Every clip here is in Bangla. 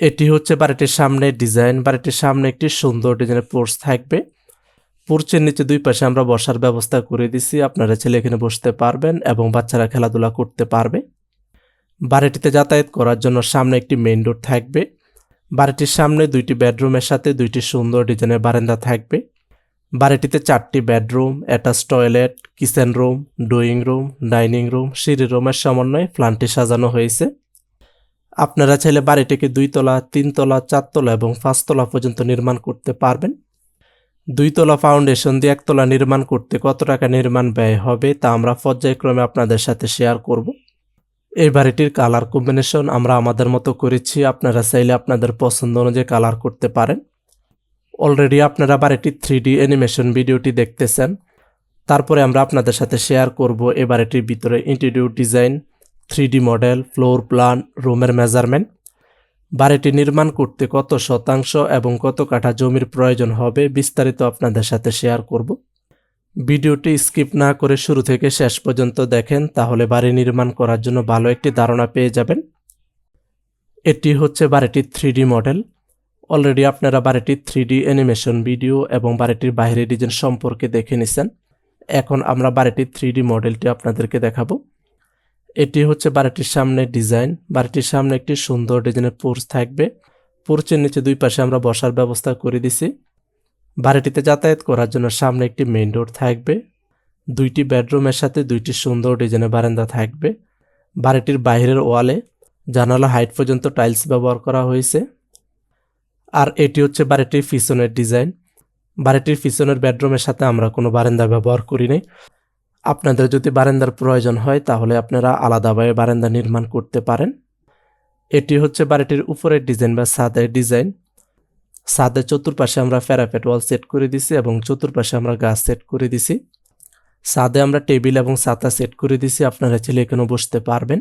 এটি হচ্ছে বাড়িটির সামনে ডিজাইন। বাড়িটির সামনে একটি সুন্দর ডিজাইনের পোর্চ থাকবে। পোর্চের নিচে দুই পাশে আমরা বসার ব্যবস্থা করে দিছি। আপনারা ছেলে এখানে বসতে পারবেন এবং বাচ্চারা খেলাধুলা করতে পারবে। বাড়িটিতে যাতায়াত করার জন্য সামনে একটি মেইন রোড থাকবে। বাড়িটির সামনে দুইটি বেডরুমের সাথে দুইটি সুন্দর ডিজাইনের বারান্দা থাকবে। বাড়িটিতে চারটি bedroom attach toilet, kitchen room, drawing room, dining room সিঁড়ি রুমের সমন্বয়ে প্ল্যানটি সাজানো হয়েছে। আপনারা চাইলে বাড়িটিকে দুইতলা, তিনতলা, চারতলা এবং পাঁচতলা পর্যন্ত নির্মাণ করতে পারবেন। দুইতলা ফাউন্ডেশন দিয়ে একতলা নির্মাণ করতে কত টাকা নির্মাণ ব্যয় হবে তা আমরা পর্যায়ক্রমে আপনাদের সাথে শেয়ার করব। এই বাড়িটির কালার কম্বিনেশন আমরা আমাদের মতো করেছি, আপনারা চাইলে আপনাদের পছন্দ অনুযায়ী কালার করতে পারেন। অলরেডি আপনারা বাড়িটির থ্রি ডি অ্যানিমেশন ভিডিওটি দেখতেছেন। তারপরে আমরা আপনাদের সাথে শেয়ার করব এ বাড়িটির ভিতরে interior design three D model, floor plan, রুমের মেজারমেন্ট। বাড়িটি নির্মাণ করতে কত শতাংশ এবং কত কাঠা জমির প্রয়োজন হবে বিস্তারিত আপনাদের সাথে শেয়ার করব। ভিডিওটি স্কিপ না করে শুরু থেকে শেষ পর্যন্ত দেখেন, তাহলে বাড়ি নির্মাণ করার জন্য ভালো একটি ধারণা পেয়ে যাবেন। এটি হচ্ছে বাড়িটির থ্রি মডেল। অলরেডি আপনারা বাড়িটির থ্রি ডি অ্যানিমেশন ভিডিও এবং বাড়িটির বাইরের ডিজাইন সম্পর্কে দেখে নিছেন। এখন আমরা বাড়িটির থ্রি মডেলটি আপনাদেরকে দেখাবো। এটি হচ্ছে বাড়িটির সামনে ডিজাইন। বাড়িটির সামনে একটি সুন্দর ডিজাইনের পোর্চ থাকবে। পোর্চের নিচে দুই পাশে আমরা বসার ব্যবস্থা করে দিছি। বাড়িটিতে যাতায়াত করার জন্য সামনে একটি মেইন ডোর থাকবে। দুইটি বেডরুমের সাথে দুইটি সুন্দর ডিজাইনের বারান্দা থাকবে। বাড়িটির বাইরের ওয়ালে জানালা হাইট পর্যন্ত টাইলস ব্যবহার করা হয়েছে। আর এটি হচ্ছে বাড়িটির পিছনের ডিজাইন। বাড়িটির পিছনের বেডরুমের সাথে আমরা কোনো বারান্দা ব্যবহার করি নাই। আপনাদের যদি বারান্দার প্রয়োজন হয়, তাহলে আপনারা আলাদাভাবে বারান্দা নির্মাণ করতে পারেন। এটি হচ্ছে বাড়িটির উপরের ডিজাইন বা ছাদের ডিজাইন। ছাদের চতুর্পাশে আমরা প্যারাপেট ওয়াল সেট করে দিছি এবং চতুর্পাশে আমরা গাছ সেট করে দিছি। ছাদে আমরা টেবিল এবং ছাতা সেট করে দিছি, আপনারা ছেলে এখানে বসতে পারবেন।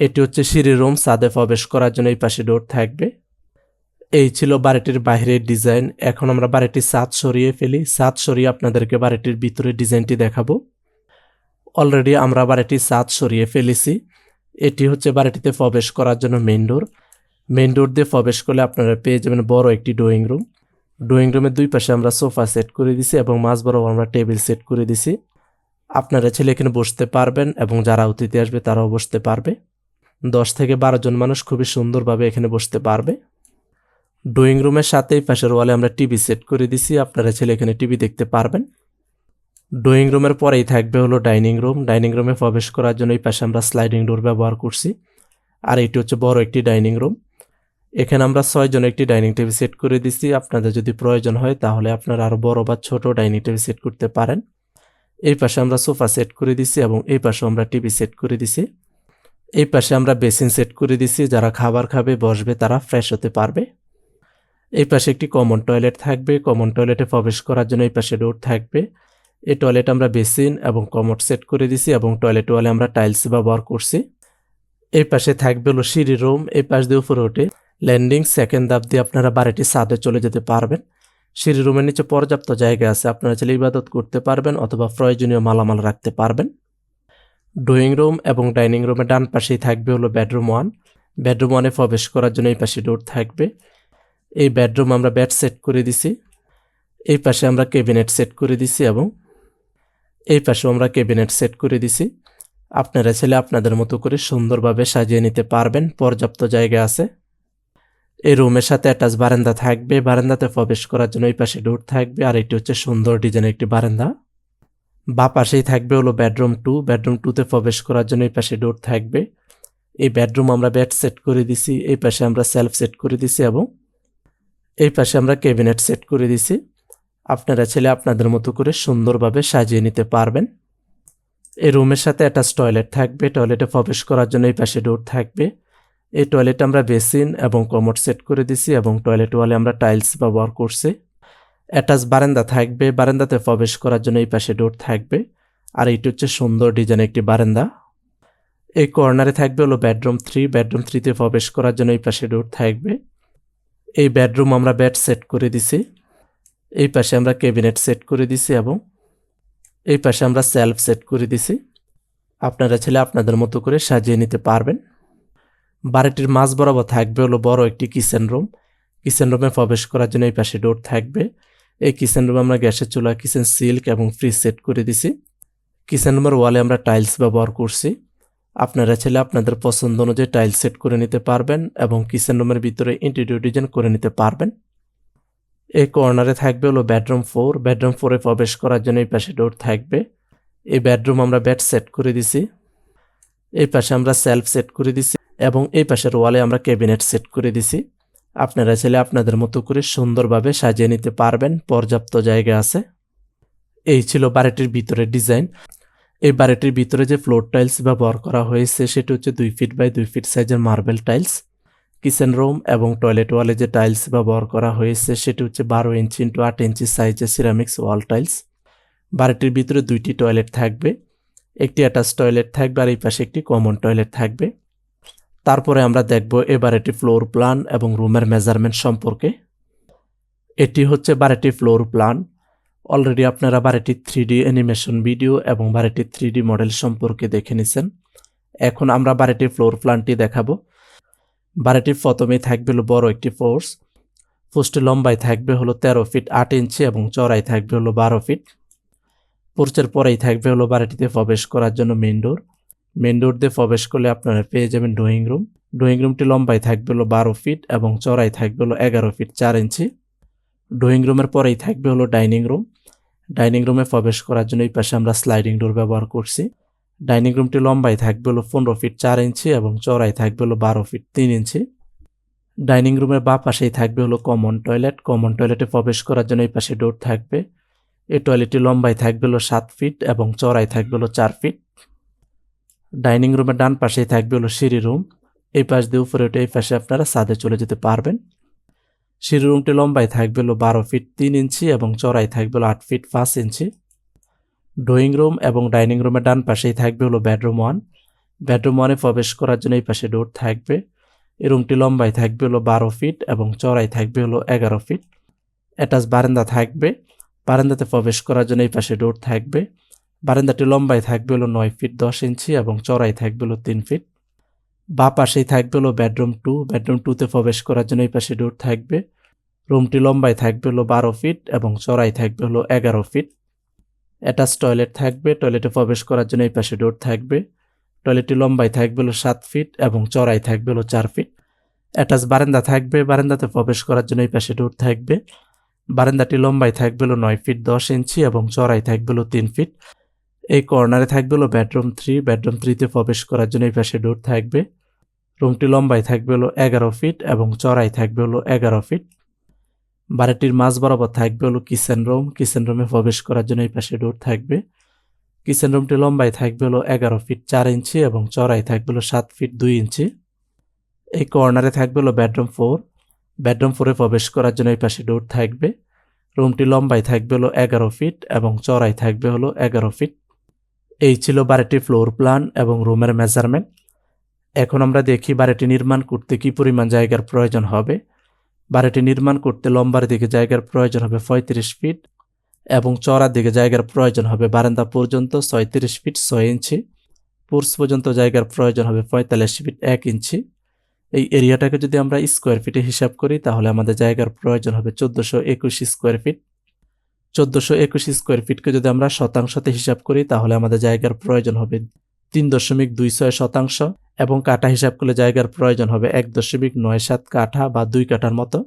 এটি হচ্ছে সিঁড়ি রুম, ছাদে প্রবেশ করার জন্য এই পাশে ডোর থাকবে। এই ছিল বাড়িটির বাইরের ডিজাইন। এখন আমরা বাড়িটির ছাদ সরিয়ে ফেলি। ছাদ সরিয়ে আপনাদেরকে বাড়িটির ভিতরের ডিজাইনটি দেখাবো। অলরেডি আমরা বাড়িটির ছাদ সরিয়ে ফেলেছি। এটি হচ্ছে বাড়িটিতে প্রবেশ করার জন্য মেইন ডোর মেইন ডোর দিয়ে প্রবেশ করলে আপনারা পেয়ে যাবেন বড় একটি ড্রয়িং রুম ড্রয়িং রুমের দুই পাশে আমরা সোফা সেট করে দিছি এবং মাঝ বরাবর আমরা টেবিল সেট করে দিছি। আপনারা ছেলে এখানে বসতে পারবেন এবং যারা অতিথি আসবে তারাও বসতে পারবে। দশ থেকে বারো জন মানুষ খুবই সুন্দরভাবে এখানে বসতে পারবে। ড্রয়িং রুমের সাথেই পাশের ওয়ালে আমরা টিভি সেট করে দিছি। আপনারা ছেলে এখানে টিভি দেখতে পারবেন। ড্রয়িং রুমের পরেই থাকবে হলো ডাইনিং রুম ডাইনিং রুমে প্রবেশ করার জন্য এই পাশে আমরা স্লাইডিং ডোর ব্যবহার করছি। আর এটি হচ্ছে বড় একটি ডাইনিং রুম এখানে আমরা ছয়জন একটি ডাইনিং টেবিল সেট করে দিছি। আপনাদের যদি প্রয়োজন হয় তাহলে আপনারা আরও বড় বা ছোট ডাইনিং টেবিল সেট করতে পারেন। এই পাশে আমরা সোফা সেট করে দিছি এবং এই পাশে আমরা টিভি সেট করে দিছি। এই পাশে আমরা বেসিন সেট করে দিছি। যারা খাবার খাবে, বসবে, তারা ফ্রেশ হতে পারবে। এই পাশে একটি কমন টয়লেট থাকবে। কমন টয়লেটে প্রবেশ করার জন্য এই পাশে ডোর থাকবে। এই টয়লেট আমরা বেসিন এবং কমোড সেট করে দিছি এবং টয়লেট ওয়ালে আমরা টাইলস ব্যবহার করছি। এই পাশে থাকবে হলো সিঁড়ি রুম, এই পাশ দিয়ে উপরে উঠে ল্যান্ডিং সেকেন্ড দাব দিয়ে আপনারা বাড়িটি ছাদে চলে যেতে পারবেন। সিঁড়ি রুমের নিচে পর্যাপ্ত জায়গা আছে, আপনারা চাইলে ইবাদত করতে পারবেন অথবা প্রয়োজনীয় মালামাল রাখতে পারবেন। ড্রয়িং রুম এবং ডাইনিং রুমের ডান পাশেই থাকবে হলো বেডরুম ওয়ান। বেডরুম ওয়ানে প্রবেশ করার জন্য এই পাশে ডোর থাকবে। এই বেডরুম আমরা বেড সেট করে দিছি। এই পাশে আমরা ক্যাবিনেট সেট করে দিছি এবং এই পাশেও আমরা ক্যাবিনেট সেট করে দিছি। আপনারা ছেলে আপনাদের মতো করে সুন্দরভাবে সাজিয়ে নিতে পারবেন, পর্যাপ্ত জায়গা আছে। এই রুমের সাথে অ্যাটাচ বারান্দা থাকবে। বারান্দাতে প্রবেশ করার জন্য এই পাশে ডোর থাকবে আর এটি হচ্ছে সুন্দর ডিজাইনের একটি বারান্দা। বা পাশেই থাকবে হলো বেডরুম টু বেডরুম টুতে প্রবেশ করার জন্য এই পাশে ডোর থাকবে। এই বেডরুম আমরা বেড সেট করে দিছি। এই পাশে আমরা সেলফ সেট করে দিছি এবং এই পাশে আমরা ক্যাবিনেট সেট করে দিছি। আপনারা ছেলে আপনাদের মতো করে সুন্দরভাবে সাজিয়ে নিতে পারবেন। এই রুমের সাথে অ্যাটাচ টয়লেট থাকবে। টয়লেটে প্রবেশ করার জন্য এই পাশে ডোর থাকবে। এই টয়লেটে আমরা বেসিন এবং কমোড সেট করে দিছি এবং টয়লেট ওয়ালে আমরা টাইলস ব্যবহার করছি। অ্যাটাচ বারান্দা থাকবে। বারান্দাতে প্রবেশ করার জন্য এই পাশে ডোর থাকবে। আর এইটি হচ্ছে সুন্দর ডিজাইন একটি বারান্দা। এই কর্নারে থাকবে হলো বেডরুম থ্রি বেডরুম থ্রিতে প্রবেশ করার জন্য এই পাশে ডোর থাকবে। এই বেডরুম আমরা বেড সেট করে দিছি। এই পাশে আমরা ক্যাবিনেট সেট করে দিছি এবং এই পাশে আমরা সেলফ সেট করে দিছি। আপনারা ছেলে আপনাদের মতো করে সাজিয়ে নিতে পারবেন। বাড়িটির মাঝ বরাবর থাকবে হলো বড় একটি কিচেন রুম কিচেন রুমে প্রবেশ করার জন্য এই পাশে ডোর থাকবে। এই কিচেন রুমে আমরা গ্যাসের চুলা কিচেন সিল্ক এবং ফ্রিজ সেট করে দিছি। কিচেন রুমের ওয়ালে আমরা টাইলস ব্যবহার করছি। আপনারা ছেলে আপনাদের পছন্দ অনুযায়ী টাইলস সেট করে নিতে পারবেন এবং কিচেন রুমের ভিতরে ইন্টেরিয়র ডিজাইন করে নিতে পারবেন। এই কর্নারে থাকবে হলো বেডরুম ফোর বেডরুম ফোরে প্রবেশ করার জন্য এই পাশে ডোর থাকবে। এই বেডরুম আমরা বেড সেট করে দিছি। এই পাশে আমরা সেলফ সেট করে দিছি এবং এই পাশের ওয়ালে আমরা ক্যাবিনেট সেট করে দিছি। আপনারা চাইলে আপনাদের মতো করে সুন্দরভাবে সাজিয়ে নিতে পারবেন। পর্যাপ্ত জায়গা আছে। এই ছিল বাড়িটির ভিতরের ডিজাইন এই বাড়িটির ভিতরে যে ফ্লোর টাইলস ব্যবহার করা হয়েছে, সেটি হচ্ছে দুই ফিট বাই দুই ফিট সাইজের মার্বেল টাইলস কিচেন রুম এবং টয়লেট ওয়ালে যে টাইলস ব্যবহার করা হয়েছে, সেটি হচ্ছে বারো ইঞ্চি ইন্টু আট ইঞ্চি সাইজের সিরামিক্স ওয়াল টাইলস বাড়িটির ভিতরে দুইটি টয়লেট থাকবে, একটি অ্যাটাচ টয়লেট থাকবে আর এই পাশে একটি কমন টয়লেট থাকবে। তারপরে আমরা দেখব এবার এটি ফ্লোর প্ল্যান এবং রুমের মেজারমেন্ট সম্পর্কে। এটি হচ্ছে বাড়িটি ফ্লোর প্ল্যান অলরেডি আপনারা বাড়িটির থ্রি ডি অ্যানিমেশন ভিডিও এবং বাড়িটির থ্রি ডি মডেল সম্পর্কে দেখে নিছেন। এখন আমরা বাড়িটির ফ্লোর প্ল্যানটি দেখাবো। বাড়িটির প্রথমেই থাকবে হলো বড় একটি ফোর্স। পোস্টের লম্বায় থাকবে হলো তেরো ফিট আট ইঞ্চি এবং চড়াই থাকবে হলো বারো ফিট। পোর্চের পরেই থাকবে হলো বাড়িটিতে প্রবেশ করার জন্য মেন ডোর মেন ডোর দিয়ে প্রবেশ করলে আপনারা পেয়ে যাবেন ড্রয়িং রুম ড্রয়িং রুমটি লম্বায় থাকবে হলো বারো ফিট এবং চড়াই থাকবে হলো এগারো ফিট চার ইঞ্চি। ড্রয়িং রুমের পরেই থাকবে হলো ডাইনিং রুম ডাইনিং রুমে প্রবেশ করার জন্য এই পাশে আমরা স্লাইডিং ডোর ব্যবহার করছি। ডাইনিং রুমটি লম্বায় থাকবে হলো পনেরো ফিট চার ইঞ্চি এবং চড়াই থাকবে হলো বারো ফিট তিন ইঞ্চি। ডাইনিং রুমের বা পাশেই থাকবে হলো কমন টয়লেট। কমন টয়লেটে প্রবেশ করার জন্য এই পাশে ডোর থাকবে। এই টয়লেটটি লম্বায় থাকবে হলো সাত ফিট এবং চড়াই থাকবে হলো চার ফিট। ডাইনিং রুমের ডান পাশেই থাকবে হলো সিঁড়ি রুম। এই পাশ দিয়ে উপরে উঠে এই পাশে আপনারা ছাদে চলে যেতে পারবেন। সিঁড়ি রুমটি লম্বায় থাকবে হলো বারো ফিট তিন ইঞ্চি এবং চড়াই থাকবে হলো আট ফিট পাঁচ ইঞ্চি। ড্রয়িং রুম এবং ডাইনিং রুমের ডান পাশেই থাকবে হলো বেডরুম ওয়ান। বেডরুম ওয়ানে প্রবেশ করার জন্য এই পাশে ডোর থাকবে। এই রুমটি লম্বায় থাকবে হলো বারো ফিট এবং চড়াই থাকবে হলো এগারো ফিট। অ্যাটাচ বারান্দা থাকবে। বারান্দাতে প্রবেশ করার জন্য এই পাশে ডোর থাকবে। বারান্দাটি লম্বায় থাকবে হলো নয় ফিট দশ ইঞ্চি এবং চড়াই থাকবে হলো তিন ফিট। বা পাশেই থাকবে হলো বেডরুম টু। বেডরুম টুতে প্রবেশ করার জন্য এই পাশে ডোর থাকবে। রুমটি লম্বায় থাকবে হলো বারো ফিট এবং চড়াই থাকবে হলো এগারো ফিট। অ্যাটাচ টয়লেট থাকবে টয়লেটে প্রবেশ করার জন্য এই পাশে ডোর থাকবে। টয়লেটটি লম্বায় থাকবে হলো সাত ফিট এবং চড়াই থাকবে হলো চার ফিট অ্যাটাচ বারান্দা থাকবে, বারান্দাতে প্রবেশ করার জন্য এই পাশে ডোর থাকবে। বারান্দাটি লম্বায় থাকবে হলো নয় ফিট দশ ইঞ্চি এবং চড়াই থাকবে হলো তিন ফিট এই কর্নারে থাকবে হলো বেডরুম থ্রি বেডরুম থ্রিতে প্রবেশ করার জন্য এই পাশে ডোর থাকবে। রুমটি লম্বায় থাকবে হলো এগারো ফিট এবং চড়াই থাকবে হলো এগারো ফিট বাড়িটির মাঝ বরাবর থাকবে হলো কিচেন রুম। কিচেন রুমে প্রবেশ করার জন্য এই পাশে ডোর থাকবে। কিচেন রুমটি লম্বায় থাকবে হলো এগারো ফিট চার ইঞ্চি এবং চড়াই থাকবে হলো সাত ফিট দুই ইঞ্চি। এই কর্নারে থাকবে হলো বেডরুম ফোর বেডরুম ফোরে প্রবেশ করার জন্য এই পাশে ডোর থাকবে। রুমটি লম্বায় থাকবে হলো এগারো ফিট এবং চড়াই থাকবে হলো এগারো ফিট। এই ছিল বাড়িটির ফ্লোর প্ল্যান এবং রুমের মেজারমেন্ট। এখন আমরা দেখি বাড়িটি নির্মাণ করতে কি পরিমাণ জায়গার প্রয়োজন হবে। বাড়িটি নির্মাণ করতে লম্বার দিকে জায়গার প্রয়োজন হবে পঁয়ত্রিশ ফিট এবং চড়ার দিকে জায়গার প্রয়োজন হবে বারান্দা পর্যন্ত ছয়ত্রিশ ফিট ছয় ইঞ্চি। পুরস পর্যন্ত জায়গার প্রয়োজন হবে পঁয়তাল্লিশ ফিট এক ইঞ্চি। এই এরিয়াটাকে যদি আমরা স্কোয়ার ফিটে হিসাব করি, তাহলে আমাদের জায়গার প্রয়োজন হবে চোদ্দোশো একুশ স্কোয়ার ফিট। চোদ্দোশো একুশ স্কোয়ার ফিটকে যদি আমরা শতাংশতে হিসাব করি, তাহলে আমাদের জায়গার প্রয়োজন হবে তিন দশমিক দুই ছয় শতাংশ এবং কাঠা হিসাব করলে জায়গার প্রয়োজন হবে এক দশমিক নয় সাত কাঠা বা দুই কাঠার মতো।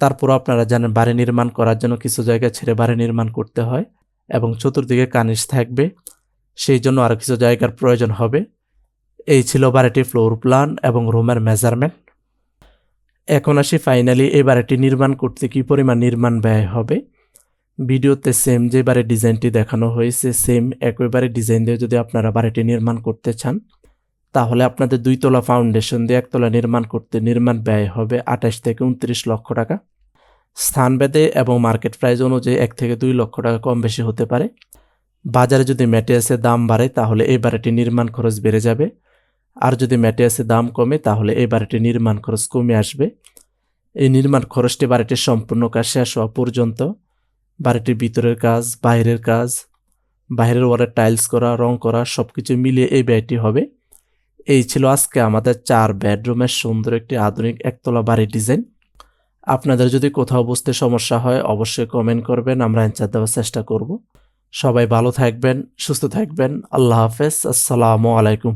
তারপর আপনারা জানেন বাড়ি নির্মাণ করার জন্য কিছু জায়গা ছেড়ে বাড়ি নির্মাণ করতে হয় এবং চতুর্দিকে কানিস থাকবে, সেই জন্য আরও কিছু জায়গার প্রয়োজন হবে। এই ছিল বাড়িটির ফ্লোর প্ল্যান এবং রুমের মেজারমেন্ট। এখন আসি ফাইনালি এই বাড়িটি নির্মাণ করতে কী পরিমাণ নির্মাণ ব্যয় হবে। ভিডিওতে সেম যে বাড়ির ডিজাইনটি দেখানো হয়েছে সেম একইবারে ডিজাইন দিয়ে যদি আপনারা বাড়িটি নির্মাণ করতে চান, তাহলে আপনাদের দুইতলা ফাউন্ডেশন দিয়ে একতলা নির্মাণ করতে নির্মাণ ব্যয় হবে আঠাশ থেকে উনত্রিশ লক্ষ টাকা। স্থান স্থানভেদে এবং মার্কেট প্রাইস অনুযায়ী এক থেকে দুই লক্ষ টাকা কম বেশি হতে পারে। বাজারে যদি ম্যাটেরিয়ালসের দাম বাড়ে, তাহলে এই বাড়িটি নির্মাণ খরচ বেড়ে যাবে। আর যদি ম্যাটেরিয়ালসের দাম কমে, তাহলে এই বাড়িটির নির্মাণ খরচ কমে আসবে। এই নির্মাণ খরচটি বাড়িটির সম্পূর্ণ কাজ শেষ হওয়া পর্যন্ত বাড়িটির ভিতরের কাজ, বাইরের কাজ, বাইরের ওয়ালের টাইলস করা, রং করা সব কিছু মিলিয়ে এই ব্যয়টি হবে। এই ছিল আজকে আমাদের চার বেডরুমের সুন্দর একটি আধুনিক একতলা বাড়ির ডিজাইন। আপনাদের যদি কোথাও বুঝতে সমস্যা হয়, অবশ্যই কমেন্ট করবেন, আমরা অ্যান্সার দেওয়ার চেষ্টা করব। সবাই ভালো থাকবেন, সুস্থ থাকবেন। আল্লাহ হাফেজ, আসসালামু আলাইকুম।